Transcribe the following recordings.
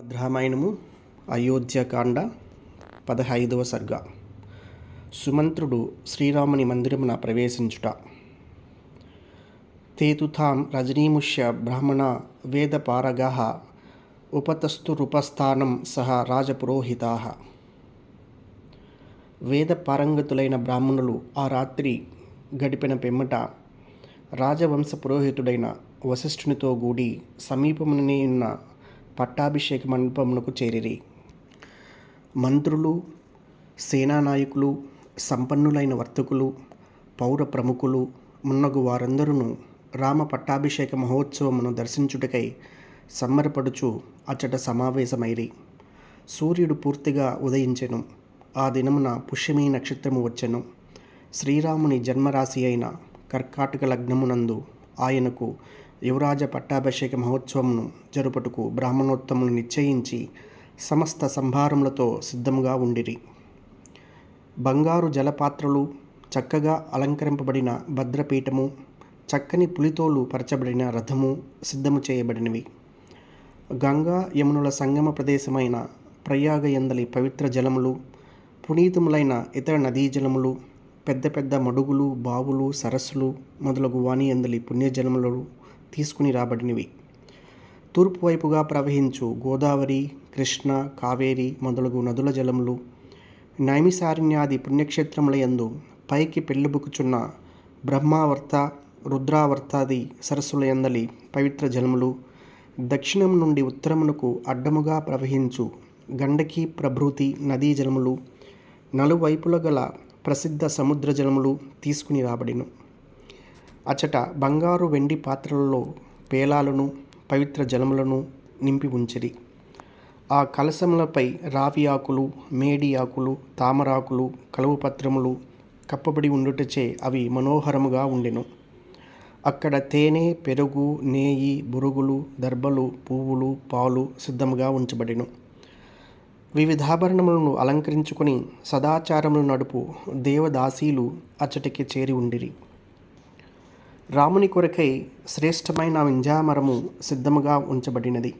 రామాయణము అయోధ్యకాండ పదహైదవ సర్గ. సుమంత్రుడు శ్రీరాముని మందిరమున ప్రవేశించుట. తేతుతాం రజనీముష్య బ్రాహ్మణ వేదపారగా ఉపతస్థురుపస్థానం సహ రాజపురోహితా. వేద పారంగతులైన బ్రాహ్మణులు ఆ రాత్రి గడిపిన పిమ్మట రాజవంశ పురోహితుడైన వశిష్ఠునితో కూడి సమీపముననే ఉన్న పట్టాభిషేక మండపమునకు చేరిరి. మంత్రులు సేనానాయకులు సంపన్నులైన వర్తకులు పౌర ప్రముఖులు మున్నగు వారందరూ రామ పట్టాభిషేక మహోత్సవమును దర్శించుటకై సమ్మరపడుచు అచ్చట సమావేశమైరి. సూర్యుడు పూర్తిగా ఉదయించెను. ఆ దినమున పుష్యమీ నక్షత్రము వచ్చెను. శ్రీరాముని జన్మరాశి అయిన కర్కాటక లగ్నమునందు ఆయనకు యువరాజ పట్టాభిషేక మహోత్సవమును జరుపుటకు బ్రాహ్మణోత్తములు నిశ్చయించి సమస్త సంభారములతో సిద్ధముగా ఉండిరి. బంగారు జలపాత్రలు చక్కగా అలంకరింపబడిన భద్రపీఠము చక్కని పులితోలు పరచబడిన రథము సిద్ధము చేయబడినవి. గంగా యమునుల సంగమ ప్రదేశమైన ప్రయాగ ఎందలి పవిత్ర జలములు పునీతములైన ఇతర నదీ జలములు పెద్ద పెద్ద మడుగులు బావులు సరస్సులు మొదలగు వాణి ఎందలి పుణ్యజలములు తీసుకుని రాబడినవి. తూర్పు వైపుగా ప్రవహించు గోదావరి కృష్ణ కావేరి మొదలగు నదుల జలములు నైమిసారణ్యాది పుణ్యక్షేత్రముల యందు పైకి పెళ్ళిబుకుచున్న బ్రహ్మావర్త రుద్రావర్తాది సరస్సుల ఎందలి పవిత్ర జలములు దక్షిణం నుండి ఉత్తరమునకు అడ్డముగా ప్రవహించు గండకి ప్రభృతి నదీ జలములు నలువైపుల గల ప్రసిద్ధ సముద్ర జలములు తీసుకుని రాబడిను. అచట బంగారు వెండి పాత్రలలో పేలాలను పవిత్ర జలములను నింపి ఉంచిరి. ఆ కలశములపై రావి ఆకులు మేడి ఆకులు తామరాకులు కలువ పత్రములు కప్పబడి ఉండుటచే అవి మనోహరముగా ఉండెను. అక్కడ తేనె పెరుగు నేయి బురుగులు దర్భలు పువ్వులు పాలు సిద్ధముగా ఉంచబడెను. వివిధాభరణములను అలంకరించుకొని సదాచారములు నడుపు దేవదాసీలు అచ్చటికి చేరి ఉండిరి. రాముని కొరకై శ్రేష్టమైన వింజామరము సిద్ధముగా ఉంచబడినది.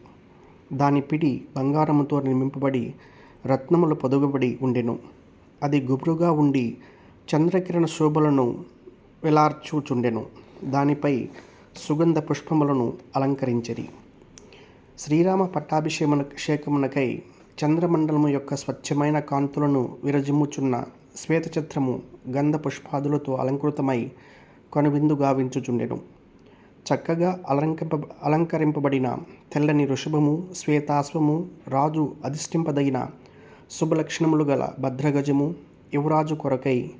దాని పిడి బంగారముతో నిర్మింపబడి రత్నములు పొదుగుబడి ఉండెను. అది గుబురుగా ఉండి చంద్రకిరణ శోభలను వెలార్చుచుండెను. దానిపై సుగంధ పుష్పములను అలంకరించది శ్రీరామ పట్టాభిషేకమునకై చంద్రమండలము యొక్క స్వచ్ఛమైన కాంతులను విరజిమ్ముచున్న శ్వేతచిత్రము గంధ పుష్పాదులతో అలంకృతమై కనువిందు గావించుచుండెను. చక్కగా అలంకరింప అలంకరింపబడిన తెల్లని ఋషభము శ్వేతాశ్వము రాజు అధిష్ఠింపదగిన శుభలక్షణములు గల భద్రగజము యువరాజు కొరకై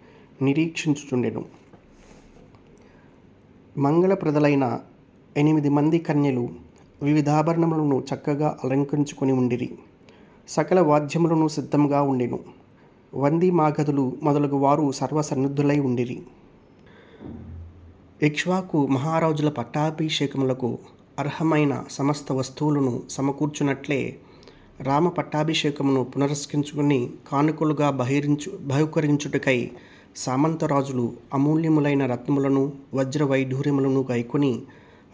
నిరీక్షించుచుండెను. మంగళప్రదలైన ఎనిమిది మంది కన్యలు వివిధాభరణములను చక్కగా అలంకరించుకొని ఉండిరి. సకల వాద్యములను సిద్ధంగా ఉండెను. వంది మాగధులు మొదలగు వారు సర్వసన్నిధులై ఉండిరి. ఇక్ష్వాకు మహారాజుల పట్టాభిషేకములకు అర్హమైన సమస్త వస్తువులను సమకూర్చున్నట్లే రామ పట్టాభిషేకమును పునరస్కరించుకుని కానుకలుగా బహిరించు బహుకరించుటకై సామంతరాజులు అమూల్యములైన రత్నములను వజ్ర వైఢూర్యములను గైకొని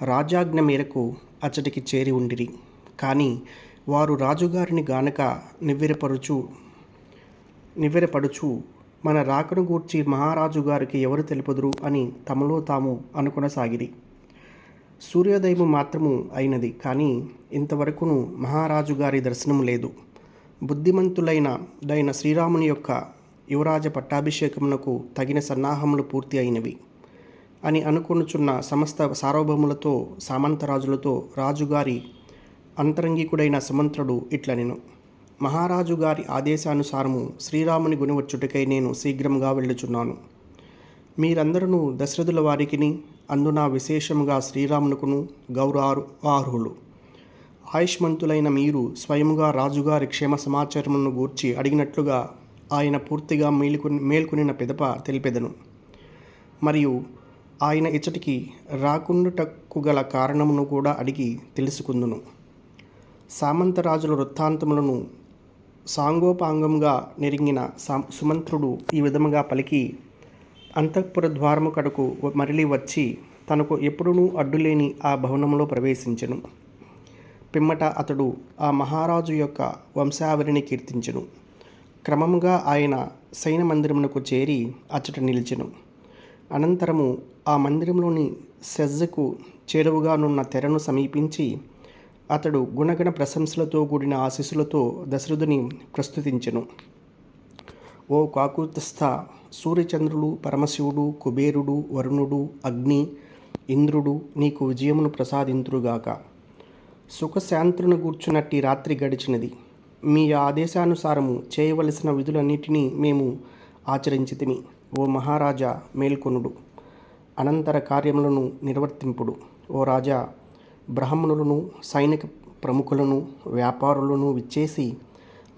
రాజాజ్ఞ మేరకు అచ్చటికి చేరి ఉండిరి. కానీ వారు రాజుగారిని గానక నివ్వెరపరుచు నివ్వెరపడుచు మన రాకను గూర్చి మహారాజు గారికి ఎవరు తెలుపుదురు అని తమలో తాము అనుకొనసాగిరి. సూర్యోదయము మాత్రము అయినది కానీ ఇంతవరకును మహారాజు గారి దర్శనము లేదు. బుద్ధిమంతులైన దైన శ్రీరాముని యొక్క యువరాజ పట్టాభిషేకమునకు తగిన సన్నాహములు పూర్తి అయినవి అని అనుకొనుచున్న సమస్త సార్వభౌములతో సామంతరాజులతో రాజుగారి అంతరంగికుడైన సుమంత్రుడు ఇట్లనెను. మహారాజు గారి ఆదేశానుసారము శ్రీరాముని గుణవచ్చుటకై నేను శీఘ్రంగా వెళ్ళుచున్నాను. మీరందరూ దశరథుల వారికిని అందున విశేషముగా శ్రీరామునకును గౌరవార్హులు ఆయుష్మంతులైన మీరు స్వయముగా రాజుగారి క్షేమ సమాచారమును గూర్చి అడిగినట్లుగా ఆయన పూర్తిగా మేలుకు మేల్కొనిన పిదప తెలిపెదను. మరియు ఆయన ఇచ్చటికి రాకుండుటకు గల కారణమును కూడా అడిగి తెలుసుకుందును. సామంతరాజుల వృత్తాంతములను సాంగోపాంగంగా నెరిగిన సుమంత్రుడు ఈ విధముగా పలికి అంతఃపుర ద్వారము కడకు మరలి వచ్చి తనకు ఎప్పుడూ అడ్డులేని ఆ భవనంలో ప్రవేశించెను. పిమ్మట అతడు ఆ మహారాజు యొక్క వంశావళిని కీర్తించెను. క్రమముగా ఆయన సైన మందిరమునకు చేరి అచ్చట నిలిచెను. అనంతరము ఆ మందిరంలోని సెజ్జకు చేరువుగానున్న తెరను సమీపించి అతడు గుణగణ ప్రశంసలతో కూడిన ఆశీస్సులతో దశరథుని ప్రస్తుతించెను. ఓ కాకుతస్థ సూర్యచంద్రుడు పరమశివుడు కుబేరుడు వరుణుడు అగ్ని ఇంద్రుడు నీకు విజయమును ప్రసాదింతురుగాక. సుఖశాంతులను కూర్చున్నట్టి రాత్రి గడిచినది. మీ ఆదేశానుసారము చేయవలసిన విధులన్నిటినీ మేము ఆచరించితిమి. ఓ మహారాజా మేల్కొనుడు. అనంతర కార్యములను నిర్వర్తింపుడు. ఓ రాజా బ్రాహ్మణులను సైనిక ప్రముఖులను వ్యాపారులను విచ్చేసి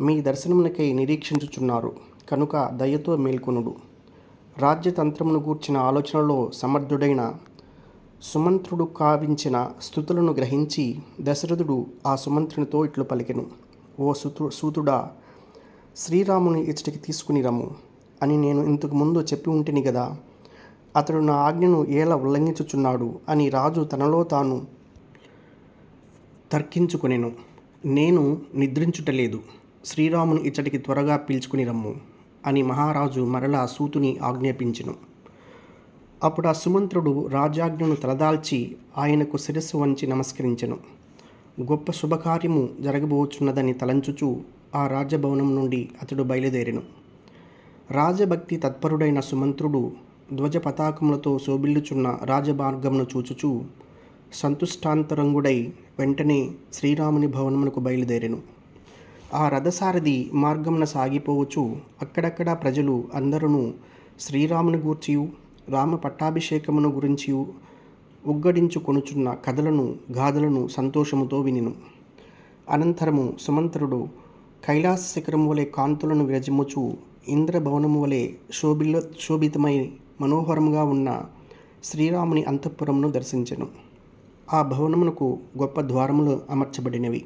మీ దర్శనమునకై నిరీక్షించుచున్నారు. కనుక దయతో మేల్కొనుడు. రాజ్యతంత్రమును గూర్చిన ఆలోచనలో సమర్థుడైన సుమంత్రుడు కావించిన స్థుతులను గ్రహించి దశరథుడు ఆ సుమంత్రునితో ఇట్లు పలికెను. ఓ సుతు సూతుడా శ్రీరాముని ఇచ్చటికి తీసుకుని రమ్ము అని నేను ఇంతకు ముందు చెప్పి ఉంటిని కదా అతడు నా ఆజ్ఞను ఎలా ఉల్లంఘించుచున్నాడు అని రాజు తనలో తాను తర్కించుకొనెను. నేను నిద్రించుటలేదు. శ్రీరాముని ఇచ్చటికి త్వరగా పిలుచుకుని రమ్ము అని మహారాజు మరలా సూతుని ఆజ్ఞాపించెను. అప్పుడు ఆ సుమంత్రుడు రాజాజ్ఞను తలదాల్చి ఆయనకు శిరస్సు వంచి నమస్కరించెను. గొప్ప శుభకార్యము జరగబోచున్నదని తలంచుచూ ఆ రాజభవనం నుండి అతడు బయలుదేరెను. రాజభక్తి తత్పరుడైన సుమంత్రుడు ధ్వజ పతాకములతో శోభిల్లుచున్న రాజమార్గమును చూచుచూ సంతుష్టాంతరంగుడై వెంటనే శ్రీరాముని భవనమునకు బయలుదేరెను. ఆ రథసారథి మార్గమున సాగిపోవచ్చు. అక్కడక్కడ ప్రజలు అందరూ శ్రీరాముని గూర్చియు రామ పట్టాభిషేకమును గురించి ఉగ్గడించుకొనుచున్న కథలను గాథలను సంతోషముతో వినిను. అనంతరము సుమంత్రుడు కైలాస శిఖరము వలె కాంతులను విరజిమ్ముచు ఇంద్రభవనము వలె శోభిల శోభితమై మనోహరముగా ఉన్న శ్రీరాముని అంతఃపురమును దర్శించెను. ఆ భవనమునకు గొప్ప ద్వారములు అమర్చబడినవి.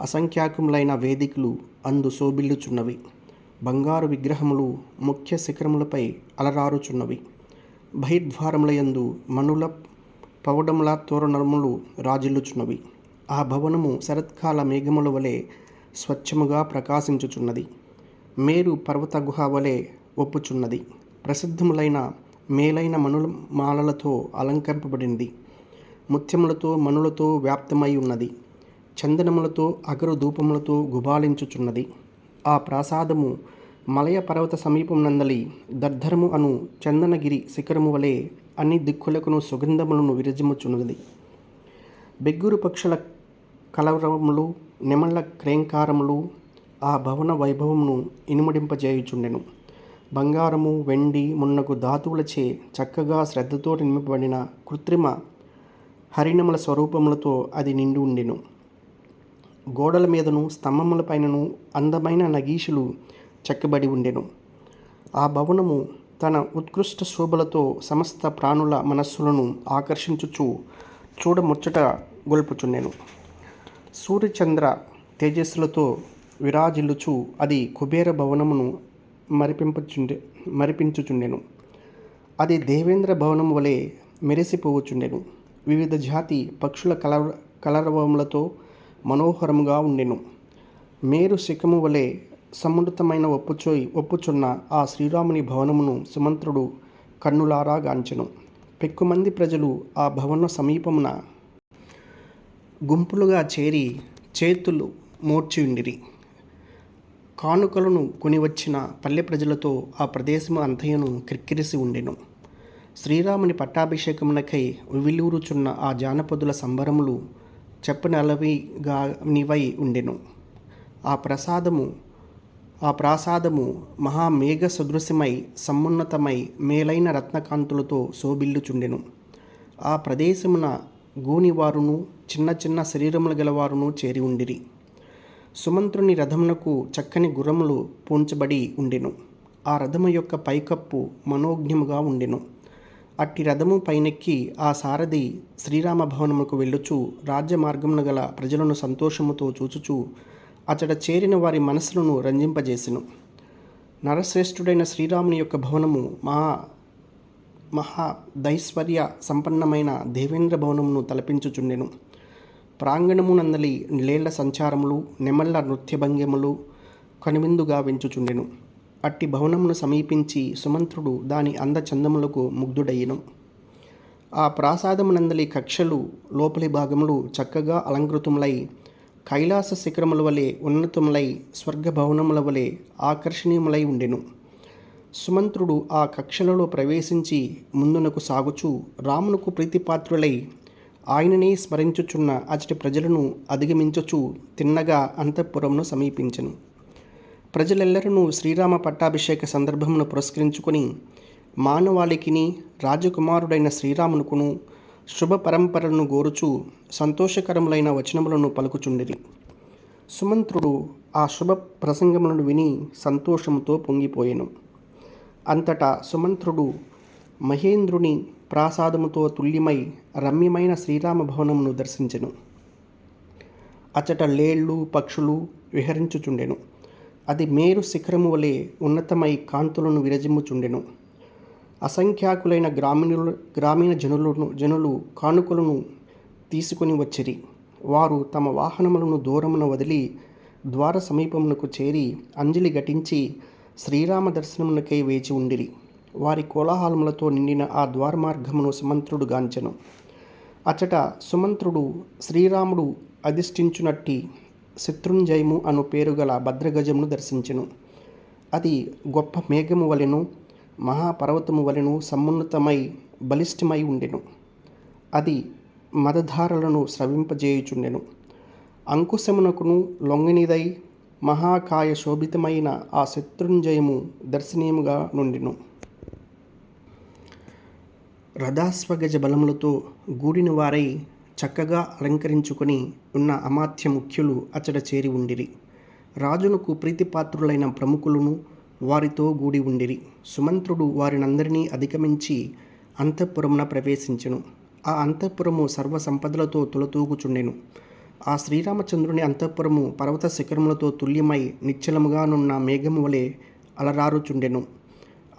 అసంఖ్యాకములైన వేదికలు అందు శోభిల్లుచున్నవి. బంగారు విగ్రహములు ముఖ్య శిఖరములపై అలరారుచున్నవి. బహిర్ద్వారములయందు మనుల పౌడముల తోరణములు రాజిల్లుచున్నవి. ఆ భవనము శరత్కాల మేఘముల వలె స్వచ్ఛముగా ప్రకాశించుచున్నది. మేరు పర్వత గుహ వలె ఒప్పుచున్నది. ప్రసిద్ధములైన మేలైన మనుల మాలలతో అలంకరింపబడింది ముత్యములతో మనులతో వ్యాప్తమై ఉన్నది. చందనములతో అగరు ధూపములతో గుబాలించుచున్నది. ఆ ప్రాసాదము మలయ పర్వత సమీపం నందలి దర్ధరము అను చందనగిరి శిఖరము వలె అన్ని దిక్కులకును సుగంధములను విరజిమ్ముచున్నది. బెగ్గురు పక్షుల కలవరములు నిమళ్ళ క్రేంకారములు ఆ భవన వైభవమును ఇనుమడింపజేయుచుండెను. బంగారము వెండి మున్నగు ధాతువులచే చక్కగా శ్రద్ధతో నింపబడిన కృత్రిమ హరిణముల స్వరూపములతో అది నిండి ఉండెను. గోడల మీదను స్తంభముల పైనను అందమైన నగీషులు చెక్కబడి ఉండెను. ఆ భవనము తన ఉత్కృష్ట శోభలతో సమస్త ప్రాణుల మనస్సులను ఆకర్షించుచు చూడముచ్చట గొల్పుచుండెను. సూర్యచంద్ర తేజస్సులతో విరాజిల్లుచు అది కుబేర భవనమును మరిపింపుచుండె మరిపించుచుండెను. అది దేవేంద్ర భవనం వలె మెరిసిపోవచుండెను. వివిధ జాతి పక్షుల కలర కలరవములతో మనోహరముగా ఉండెను. మేరు శిఖము వలె సమున్నతమైన ఒప్పుచోయి ఒప్పుచున్న ఆ శ్రీరాముని భవనమును సుమంత్రుడు కన్నులారా గాంచెను. పెక్కుమంది ప్రజలు ఆ భవన సమీపమున గుంపులుగా చేరి చేతులు మోర్చియుండిరి. కానుకలను కొనివచ్చిన పల్లె ప్రజలతో ఆ ప్రదేశము అంతయును క్రిక్కిరిసి ఉండెను. శ్రీరాముని పట్టాభిషేకమునకై ఉవిలూరుచున్న ఆ జానపదుల సంబరములు చెప్పనలవిగా నివై ఉండెను. ఆ ప్రసాదము ఆ ప్రాసాదము మహామేఘ సదృశ్యమై సమున్నతమై మేలైన రత్నకాంతులతో శోభిల్లుచుండెను. ఆ ప్రదేశమున గూనివారును చిన్న చిన్న శరీరములు గలవారును చేరి ఉండిరి. సుమంత్రుని రథమునకు చక్కని గుర్రములు పూంచబడి ఉండెను. ఆ రథము యొక్క పైకప్పు మనోజ్ఞముగా ఉండెను. అట్టి రథము పైనెక్కి ఆ సారథి శ్రీరామ భవనముకు వెళ్ళుచు రాజ్యమార్గమున గల ప్రజలను సంతోషముతో చూచుచు అతడ చేరిన వారి మనసులను రంజింపజేసెను. నరశ్రేష్ఠుడైన శ్రీరాముని యొక్క భవనము మహా మహా దైశ్వర్య సంపన్నమైన దేవేంద్ర భవనమును తలపించుచుండెను. ప్రాంగణమునందలి నీళ్ళ సంచారములు నెమళ్ళ నృత్యభంగిమలు కనువిందుగా వెంచుచుండెను. అట్టి భవనమును సమీపించి సుమంత్రుడు దాని అందచందములకు ముగ్ధుడయ్యెను. ఆ ప్రాసాదమునందలి కక్షలు లోపలి భాగములు చక్కగా అలంకృతములై కైలాస శిఖరముల వలె ఉన్నతములై స్వర్గభవనముల వలె ఆకర్షణీయములై ఉండెను. సుమంత్రుడు ఆ కక్షలలో ప్రవేశించి ముందునకు సాగుచు రామునకు ప్రీతిపాత్రులై ఆయననే స్మరించుచున్న అచటి ప్రజలను అధిగమించుచు తిన్నగా అంతఃపురమును సమీపించెను. ప్రజలెల్లరూ శ్రీరామ పట్టాభిషేక సందర్భమును పురస్కరించుకొని మానవాళికిని రాజకుమారుడైన శ్రీరామునుకును శుభ పరంపరలను గోరుచు సంతోషకరములైన వచనములను పలుకుచుండిరి. సుమంత్రుడు ఆ శుభ ప్రసంగములను విని సంతోషముతో పొంగిపోయెను. అంతటా సుమంత్రుడు మహేంద్రుని ప్రాసాదముతో తుల్యమై రమ్యమైన శ్రీరామ భవనమును దర్శించెను. అచట లేళ్ళు పక్షులు విహరించుచుండెను. అది మేరు శిఖరము వలె ఉన్నతమై కాంతులను విరజిమ్ముచుండెను. అసంఖ్యాకులైన గ్రామీణులు గ్రామీణ జనులను జనులు కానుకలను తీసుకొని వచ్చిరి. వారు తమ వాహనములను దూరమున వదిలి ద్వార సమీపమునకు చేరి అంజలి ఘటించి శ్రీరామ దర్శనమునకై వేచి ఉండిరి. వారి కోలాహలములతో నిండిన ఆ ద్వారమార్గమును సుమంత్రుడు గాంచెను. అచట సుమంత్రుడు శ్రీరాముడు అధిష్ఠించునట్టి శత్రుంజయము అను పేరు గల భద్రగజమును దర్శించెను. అది గొప్ప మేఘము వలెను మహాపర్వతము వలెను సమున్నతమై బలిష్టమై ఉండెను. అది మదధారలను స్రవింపజేయుచుండెను. అంకుశమునకును లొంగనిదై మహాకాయ శోభితమైన ఆ శత్రుంజయము దర్శనీయముగా నుండిను. రథాస్వగజ బలములతో గూడిన వారై చక్కగా అలంకరించుకొని ఉన్న అమాత్య ముఖ్యులు అచ్చట చేరి ఉండిరి. రాజునకు ప్రీతిపాత్రులైన ప్రముఖులను వారితో గూడి ఉండిరి. సుమంత్రుడు వారినందరినీ అధిగమించి అంతఃపురమున ప్రవేశించెను. ఆ అంతఃపురము సర్వ సంపదలతో తులతూగుచుండెను. ఆ శ్రీరామచంద్రుని అంతఃపురము పర్వత శిఖరములతో తుల్యమై నిశ్చలముగానున్న మేఘము వలె అలరారుచుండెను.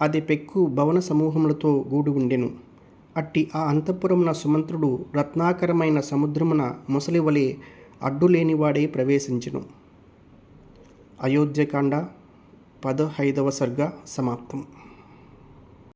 అది పెక్కు భవన సమూహములతో గూడి ఉండెను. అట్టి ఆ అంతఃపురమున సుమంత్రుడు రత్నాకరమైన సముద్రమున ముసలి వలె అడ్డులేనివాడే ప్రవేశించును. అయోధ్యకాండ పదహైదవ సర్గ సమాప్తం.